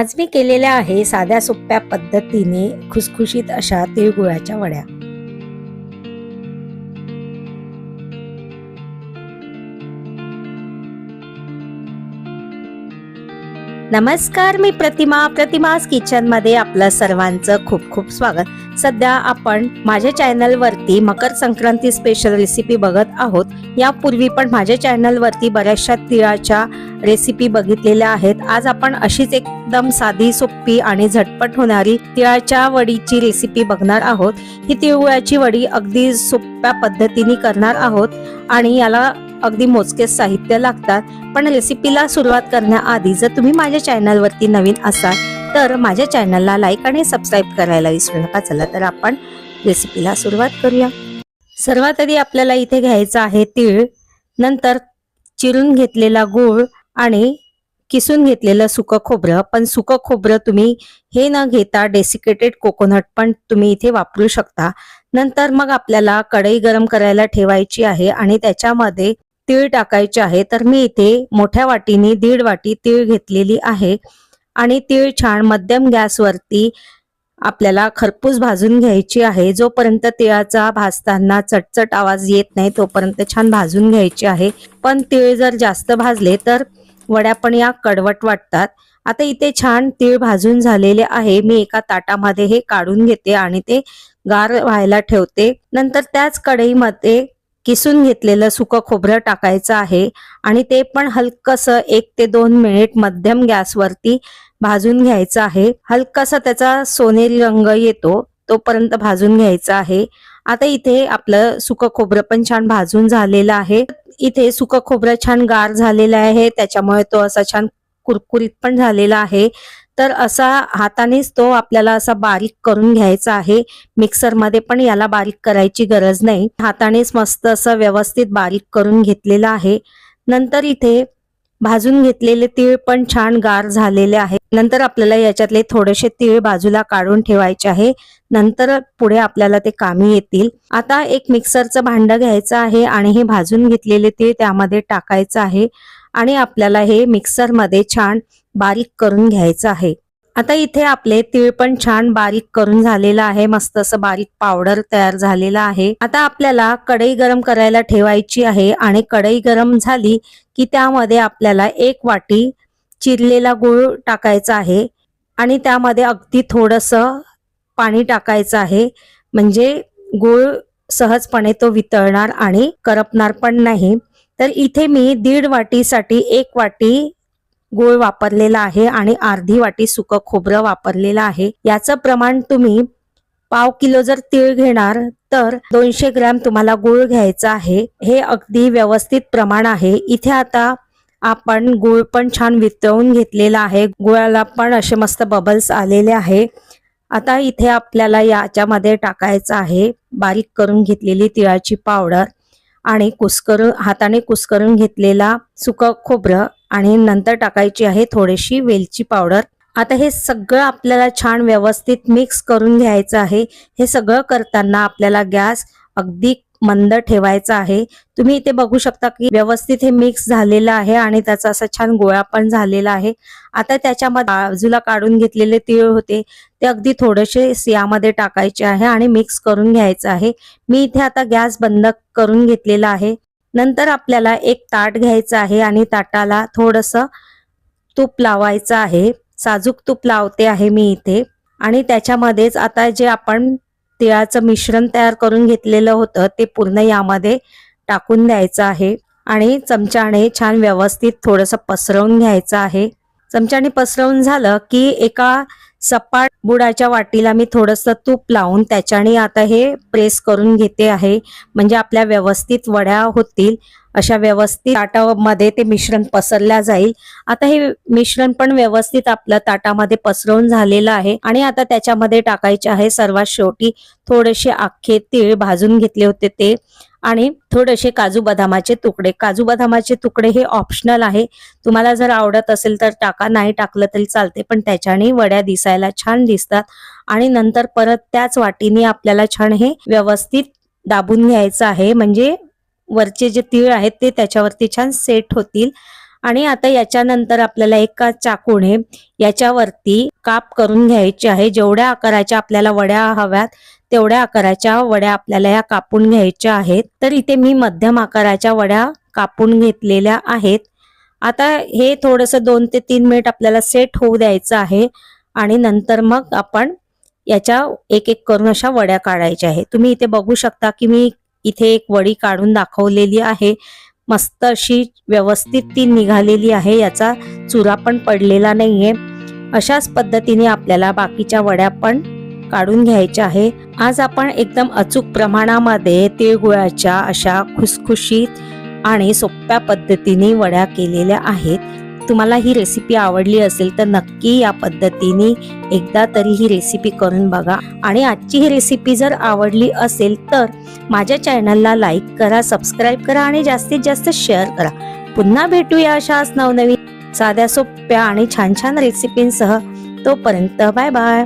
आज मी केलेल्या आहे साध्या सोप्या पद्धतीने खुसखुशीत अशा तिळगुळाच्या वड्या. नमस्कार मी प्रतिमा. प्रतिमास किचनमध्ये आपलं सर्वांचं खूप खूप स्वागत. सध्या आपण माझ्या चॅनल वरती मकर संक्रांती स्पेशल रेसिपी बघत आहोत. यापूर्वी पण माझ्या चॅनल वरती बऱ्याचशा तिळाच्या रेसिपी बघितलेल्या आहेत. आज आपण अशीच एकदम साधी सोपी आणि झटपट होणारी तिळाच्या वडीची रेसिपी बघणार आहोत. ही तिळगुळाची वडी अगदी सोप्या पद्धतीने करणार आहोत आणि याला अगदी मोजकेच साहित्य लागतात पण रेसिपीला सुरुवात करण्याआधी जर तुम्ही माझ्या चॅनलवरती नवीन असाल तर माझ्या चॅनलला लाईक आणि सबस्क्राईब करायला विसरू नका. चला तर आपण रेसिपीला सुरुवात करूया. सर्वात आधी आपल्याला इथे घ्यायचं आहे तीळ नंतर चिरून घेतलेला गूळ आणि किसून घेतलेलं सुकं खोबरं. पण सुकं खोबरं तुम्ही हे न घेता डेसिकेटेड कोकोनट पण तुम्ही इथे वापरू शकता. नंतर मग आपल्याला कढई गरम करायला ठेवायची आहे आणि त्याच्यामध्ये तीळ टाकायचे आहे तर मी इथे मोठ्या वाटीने दीड वाटी तीळ घेतलेली आहे. आणि तीळ छान मध्यम गॅसवरती आपल्याला खरपूस भाजून घ्यायची आहे. जोपर्यंत तिळाचा भाजताना चटचट आवाज येत नाही तोपर्यंत छान भाजून घ्यायची आहे. पण तीळ जर जास्त भाजले तर वड्या पण या कडवट वाटतात. आता इथे छान तीळ भाजून झालेले आहे. मी एका ताटामध्ये हे काढून घेते आणि ते गार व्हायला ठेवते. नंतर त्याच कढईमध्ये किसून घेतलेलं सुकं खोबरं टाकायचं आहे आणि ते पण हलकस एक ते दोन मिनिट मध्यम गॅसवरती भाजून घ्यायचं आहे. हलकासा त्याचा सोनेरी रंग येतो तोपर्यंत भाजून घ्यायचा आहे. आता इथे आपलं सुकं खोबरं पण छान भाजून झालेलं आहे. इथे सुकं खोबरं छान गार झालेलं आहे त्याच्यामुळे तो असा छान कुरकुरीत पण झालेला आहे. तर असा हातानेच तो आपल्याला असा बारीक करून घ्यायचा आहे. मिक्सरमध्ये पण याला बारीक करायची गरज नाही. हातानेच मस्त असं व्यवस्थित बारीक करून घेतलेलं आहे. नंतर इथे भाजून घेतलेले तीळ पण छान गार झालेले आहे. नंतर आपल्याला याच्यातले थोडेसे तीळ बाजूला काढून ठेवायचे आहे. नंतर पुढे आपल्याला ते कामी येतील. आता एक मिक्सरचं भांड घ्यायचं आहे आणि हे भाजून घेतलेले तीळ त्यामध्ये टाकायचं आहे. आणि आपल्याला हे मिक्सरमध्ये छान बारीक करून घ्यायचं आहे. आता इथे आपले तीळ पण छान बारीक करून झालेलं आहे. मस्त असं बारीक पावडर तयार झालेला आहे. आता आपल्याला कढई गरम करायला ठेवायची आहे आणि कढई गरम झाली की त्यामध्ये आपल्याला एक वाटी चिरलेला गूळ टाकायचा आहे आणि त्यामध्ये अगदी थोडस पाणी टाकायचं आहे. म्हणजे गूळ सहजपणे तो वितळणार आणि करपणार पण नाही. तर इथे मी दीड वाटीसाठी एक वाटी गूळ वापरलेला आहे आणि अर्धी वाटी सुकं खोबरं वापरलेलं आहे. याचं प्रमाण तुम्ही पाव किलो जर तीळ घेणार तर दोनशे ग्रॅम तुम्हाला गूळ घ्यायचा आहे. हे अगदी व्यवस्थित प्रमाण आहे. इथे आता आपण गूळ पण छान वितळून घेतलेला आहे. गुळाला पण असे मस्त बबल्स आलेले आहे. आता इथे आपल्याला याच्यामध्ये टाकायचं आहे. बारीक करून घेतलेली तिळाची पावडर. आणि कुस्कर हाताने कुस्करून घेतलेला सुकं खोबरं आणि नंतर टाकायची आहे थोडीशी वेलची पावडर. आता हे सगळं आपल्याला छान व्यवस्थित मिक्स करून घ्यायचं आहे. हे सगळं करताना आपल्याला गॅस अगदी मंद ठेवायचा आहे. तुम्ही इथे बघू शकता की व्यवस्थित हे मिक्स झालेलं आहे आणि त्याचा असा छान गोळा पण झालेला आहे. आता त्याच्यामध्ये बाजूला काढून घेतलेले तीळ होते. ते अगदी थोडेसे यामध्ये टाकायचे आहे आणि मिक्स करून घ्यायचं आहे. मी इथे आता गॅस बंद करून घेतलेला आहे. नंतर आपल्याला एक ताट घ्यायचं आहे आणि ताटाला थोडस तूप लावायचं आहे. साजूक तूप लावते आहे मी इथे. आणि त्याच्यामध्येच आता जे आपण तिळाचं मिश्रण तयार करून घेतलेलं होतं ते पूर्ण यामध्ये टाकून द्यायचं आहे. आणि चमच्याने छान व्यवस्थित थोडंसं पसरवून घ्यायचं आहे. चमच्याने पसरवून झालं की एका सपाट बुडाच्या वाटीला मी थोडंसं तूप लावून त्याच्याने आता हे प्रेस करून घेते आहे. म्हणजे आपल्या व्यवस्थित वड्या होतील. अशा व्यवस्थित ताटामध्ये ते मिश्रण पसरल्या जाईल. आता हे मिश्रण पण व्यवस्थित आपलं ताटामध्ये पसरवून झालेलं आहे. आणि आता त्याच्यामध्ये टाकायचे आहे सर्वात शेवटी थोडेसे आखे तीळ भाजून घेतले होते ते. आणि थोडेसे काजू बदामाचे तुकडे. काजू बदामाचे तुकडे हे ऑप्शनल आहे. तुम्हाला जर आवडत असेल तर टाका नाही टाकलं तरी चालते पण त्याच्याने वड्या दिसायला छान दिसतात. आणि नंतर परत त्याच वाटीने आपल्याला छान हे व्यवस्थित दाबून घ्यायचं आहे. म्हणजे वरचे जे तीळ आहेत ते त्याच्यावरती छान सेट होतील. आणि आता याच्यानंतर आपल्याला एका चाकूने याच्यावरती काप करून घ्यायचे आहे. जेवढ्या आकाराच्या आपल्याला वड्या हव्यात तेवढ्या आकाराच्या वड्या आपल्याला या कापून घ्यायच्या आहेत. तर इथे मी मध्यम आकाराच्या वड्या कापून घेतलेल्या आहेत. आता हे थोडस दोन ते तीन मिनिट आपल्याला सेट होऊ द्यायचं आहे आणि नंतर मग आपण याच्या एक एक करून अशा वड्या काढायच्या आहे तुम्ही इथे बघू शकता की मी इथे एक वडी काढून दाखवलेली आहे. मस्त अशी व्यवस्थित ती निघालेली आहे. याचा चुरा पण पडलेला नाहीये. अशाच पद्धतीने आपल्याला बाकीच्या वड्या पण काढून घ्यायच्या आहे. आज आपण एकदम अचूक प्रमाणामध्ये तिळगुळाच्या अशा खुसखुशीत आणि सोप्या पद्धतीने वड्या केलेल्या आहेत. तुम्हाला ही रेसिपी आवडली असेल तर नक्की या पद्धतीने एकदा तरी ही रेसिपी करून बघा. आणि आजची ही रेसिपी जर आवडली असेल तर माझ्या चॅनलला लाईक करा सबस्क्राईब करा आणि जास्तीत जास्त शेअर करा. पुन्हा भेटूया अशाच नवनवीन साध्या सोप्या आणि छान छान रेसिपींसह तोपर्यंत बाय बाय